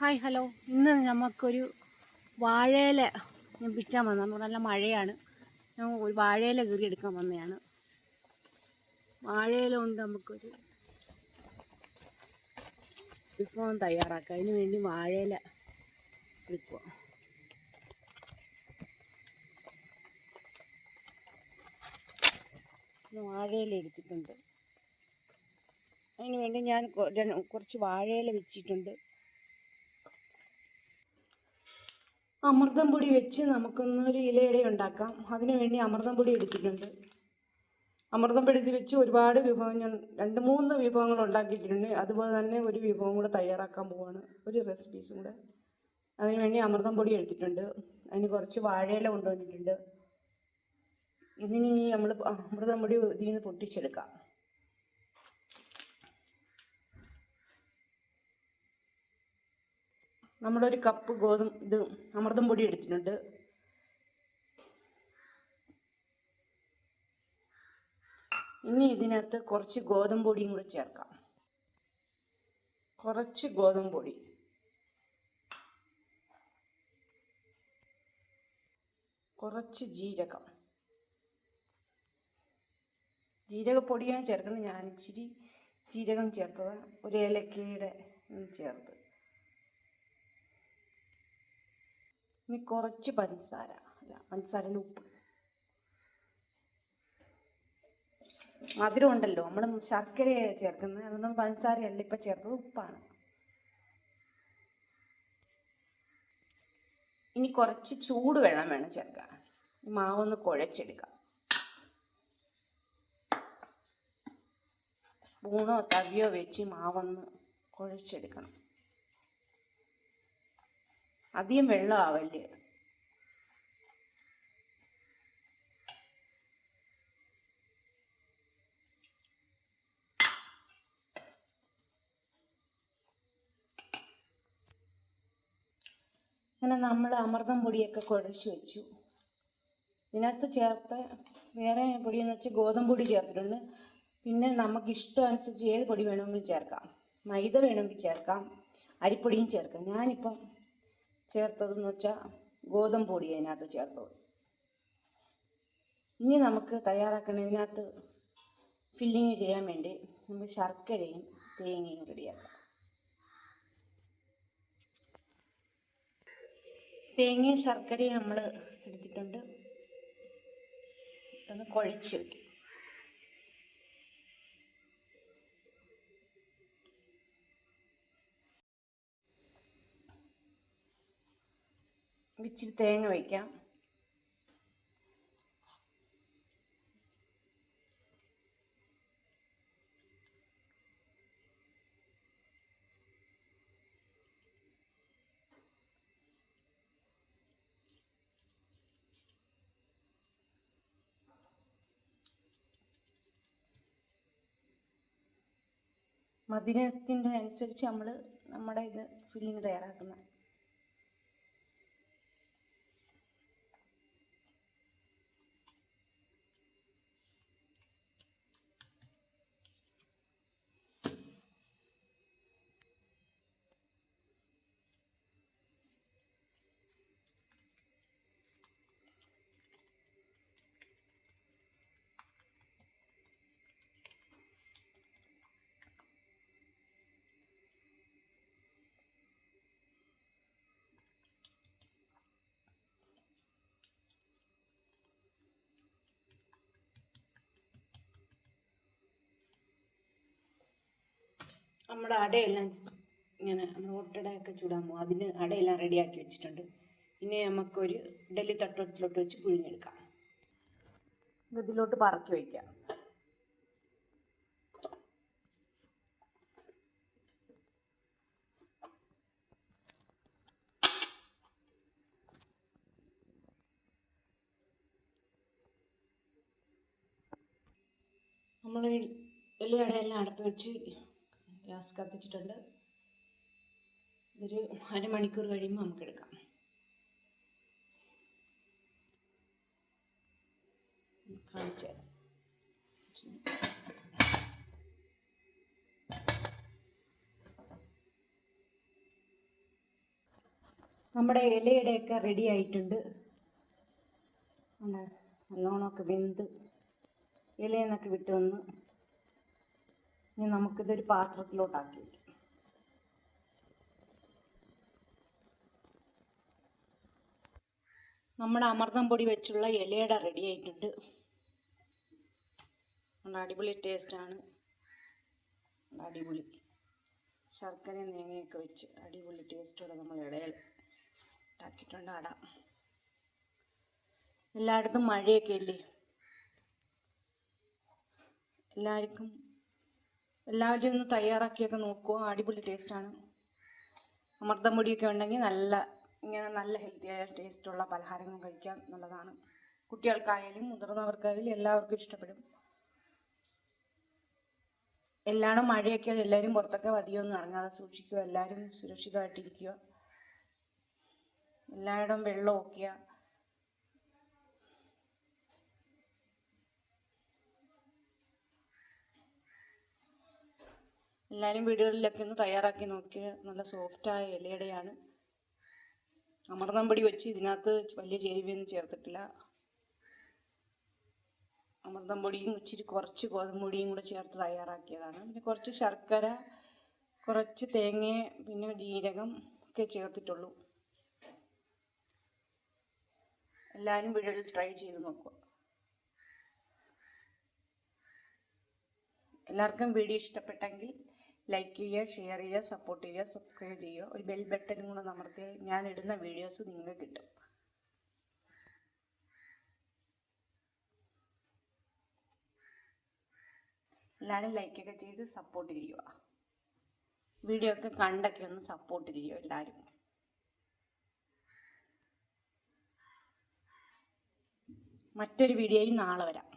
Hi hello. ഇന്ന് നമുക്കൊരു വാഴയില ഞാൻ പിച്ചാൻ വന്നതാണ്. നല്ല മഴയാണ്. ഞാൻ ഒരു വാഴയില കീറി എടുക്കാൻ വന്നതാണ്. വാഴയില കൊണ്ട് നമുക്കൊരു വിഭവം തയ്യാറാക്കാം. അതിന് വേണ്ടി വാഴയില എടുക്കുക വാഴയില എടുത്തിട്ടുണ്ട്. അതിന് വേണ്ടി ഞാൻ കുറച്ച് വാഴയില വെച്ചിട്ടുണ്ട്. അമൃതം പൊടി വെച്ച് നമുക്കൊന്നൊരു ഇലയുടെ ഉണ്ടാക്കാം. അതിനു വേണ്ടി അമൃതം പൊടി എടുത്തിട്ടുണ്ട്. അമൃതം പൊടി വെച്ച് ഒരുപാട് വിഭവം ഞാൻ രണ്ട് മൂന്ന് വിഭവങ്ങൾ ഉണ്ടാക്കിയിട്ടുണ്ട്. അതുപോലെ തന്നെ ഒരു വിഭവം കൂടെ തയ്യാറാക്കാൻ പോവാണ്. ഒരു റെസിപ്പീസും കൂടെ. അതിന് വേണ്ടി അമൃതം പൊടി എടുത്തിട്ടുണ്ട്. അതിന് കുറച്ച് വാഴയില കൊണ്ടുവന്നിട്ടുണ്ട്. ഇതിന് നമ്മൾ അമൃതം പൊടി ഇതിൽ നിന്ന് പൊട്ടിച്ചെടുക്കാം. നമ്മളൊരു കപ്പ് ഗോതമ്പ് ഇത് അമൃതം പൊടി എടുത്തിട്ടുണ്ട്. ഇനി ഇതിനകത്ത് കുറച്ച് ഗോതമ്പ് പൊടിയും കൂടെ ചേർക്കാം. കുറച്ച് ഗോതമ്പ് പൊടി. കുറച്ച് ജീരകം. ജീരകപ്പൊടിയാണ് ചേർക്കുന്നത്. ഞാൻ ഇച്ചിരി ജീരകം ചേർത്തത്. ഒരു ഏലക്കയുടെ ചേർത്ത്. ഇനി കുറച്ച് പഞ്ചസാര. അല്ല പഞ്ചസാരയിൽ ഉപ്പ്. മധുരം ഉണ്ടല്ലോ. നമ്മൾ ശർക്കര ചേർക്കുന്നത്. അതൊന്നും പഞ്ചസാരയല്ല. ഇപ്പം ചേർത്തത് ഉപ്പാണ്. ഇനി കുറച്ച് ചൂട് വെള്ളം വേണം ചേർക്കാൻ. മാവൊന്ന് കുഴച്ചെടുക്കാം. സ്പൂണോ തവിയോ വെച്ച് മാവൊന്ന് കുഴച്ചെടുക്കണം. അധികം വെള്ളം അങ്ങനെ നമ്മൾ അമൃതം പൊടിയൊക്കെ കുഴച്ച് വെച്ചു. ഇതിനകത്ത് ചേർത്ത വേറെ പൊടിയെന്ന് വെച്ചാൽ ഗോതമ്പ് പൊടി ചേർത്തിട്ടുണ്ട്. പിന്നെ നമുക്ക് ഇഷ്ടം അനുസരിച്ച് ഏത് പൊടി വേണമെങ്കിലും ചേർക്കാം. മൈദ വേണമെങ്കിൽ ചേർക്കാം. അരിപ്പൊടിയും ചേർക്കാം. ഞാനിപ്പം ചേർത്തതെന്ന് വെച്ചാൽ ഗോതമ്പ് പൊടി അതിനകത്ത് ചേർത്തോളൂ. ഇനി നമുക്ക് തയ്യാറാക്കുന്നതിനകത്ത് ഫില്ലിങ് ചെയ്യാൻ വേണ്ടി നമുക്ക് ശർക്കരയും തേങ്ങയും റെഡിയാക്കാം. തേങ്ങയും ശർക്കരയും നമ്മൾ എടുത്തിട്ടുണ്ട്. ഒന്ന് കുഴച്ച് വയ്ക്കും ഇച്ചിരി തേങ്ങ വയ്ക്കാം മധുരത്തിന്റെ അനുസരിച്ച് നമ്മൾ നമ്മുടെ ഇത് ഫില്ലിങ് തയ്യാറാക്കുന്നത് നമ്മുടെ അടയെല്ലാം ഇങ്ങനെ നമ്മൾ ഒട്ടടയൊക്കെ ചൂടാൻ പോകും. അതിന് അടയെല്ലാം റെഡിയാക്കി വെച്ചിട്ടുണ്ട്. ഇനി നമുക്കൊരു ഡെല്ലി തട്ടത്തിലോട്ട് വെച്ച് പുഴിഞ്ഞെടുക്കാം ഇത് ഇതിലോട്ട് പറക്കി വയ്ക്കാം നമ്മൾ വലിയ അടയെല്ലാം അടപ്പ് വെച്ച് ഗ്യാസ് കത്തിച്ചിട്ടുണ്ട് ഇതൊരു അരമണിക്കൂർ കഴിയുമ്പോൾ നമുക്ക് എടുക്കാം. കാണിച്ചു തരാം. നമ്മുടെ ഇലയുടെയൊക്കെ റെഡി ആയിട്ടുണ്ട്. നല്ലോണമൊക്കെ വെന്ത് ഇലയിൽ നിന്നൊക്കെ വിട്ട് വന്ന് ഇനി നമുക്കിതൊരു പാത്രത്തിലോട്ടാക്കി വയ്ക്കാം നമ്മുടെ അമൃതം പൊടി വെച്ചുള്ള ഇലയുടെ റെഡി ആയിട്ടുണ്ട്. അടിപൊളി ടേസ്റ്റാണ് അടിപൊളി. ശർക്കരയും തേങ്ങയൊക്കെ വെച്ച് അടിപൊളി ടേസ്റ്റോടെ നമ്മൾ ഇടയിൽ ഉണ്ടാക്കിയിട്ടുണ്ട് അട. എല്ലായിടത്തും മഴയൊക്കെ ഇല്ലേ എല്ലാവർക്കും എല്ലാവരും ഒന്ന് തയ്യാറാക്കിയൊക്കെ നോക്കുക അടിപൊളി ടേസ്റ്റാണ് അമൃതം പൊടിയൊക്കെ ഉണ്ടെങ്കിൽ നല്ല ഇങ്ങനെ നല്ല ഹെൽത്തിയായ ടേസ്റ്റുള്ള പലഹാരങ്ങൾ കഴിക്കാം എന്നുള്ളതാണ്. കുട്ടികൾക്കായാലും മുതിർന്നവർക്കായാലും എല്ലാവർക്കും ഇഷ്ടപ്പെടും. എല്ലാവരും മഴയൊക്കെ അത് എല്ലാവരും പുറത്തൊക്കെ അധികമൊന്നും ഇറങ്ങാതെ സൂക്ഷിക്കുക. എല്ലാവരും സുരക്ഷിതമായിട്ടിരിക്കുക. എല്ലായിടം വെള്ളം ഒക്കെയ എല്ലാവരും വീടുകളിലൊക്കെ ഒന്ന് തയ്യാറാക്കി നോക്കിയ നല്ല സോഫ്റ്റായ ഇലയുടെയാണ്. അമൃതം പൊടി വെച്ച് ഇതിനകത്ത് വലിയ ചേരുവയൊന്നും ചേർത്തിട്ടില്ല. അമൃതം പൊടിയും ഇച്ചിരി കുറച്ച് ഗോതമ്പ് പൊടിയും കൂടെ ചേർത്ത് തയ്യാറാക്കിയതാണ്. പിന്നെ കുറച്ച് ശർക്കര കുറച്ച് തേങ്ങ പിന്നെ ജീരകം ഒക്കെ ചേർത്തിട്ടുള്ളൂ. എല്ലാവരും വീടുകളിൽ ട്രൈ ചെയ്ത് നോക്കുക. എല്ലാവർക്കും വീഡിയോ ഇഷ്ടപ്പെട്ടെങ്കിൽ ലൈക്ക് ചെയ്യുക ഷെയർ ചെയ്യുക സപ്പോർട്ട് ചെയ്യുക സബ്സ്ക്രൈബ് ചെയ്യുക. ഒരു ബെൽ ബട്ടനും കൂടെ അമർത്തിയാൽ ഞാൻ ഇടുന്ന വീഡിയോസ് നിങ്ങൾക്ക് കിട്ടും. എല്ലാവരും ലൈക്കൊക്കെ ചെയ്ത് സപ്പോർട്ട് ചെയ്യുക. വീഡിയോ ഒക്കെ കണ്ടൊക്കെ ഒന്ന് സപ്പോർട്ട് ചെയ്യുക എല്ലാവരും. മറ്റൊരു വീഡിയോയും നാളെ വരാം.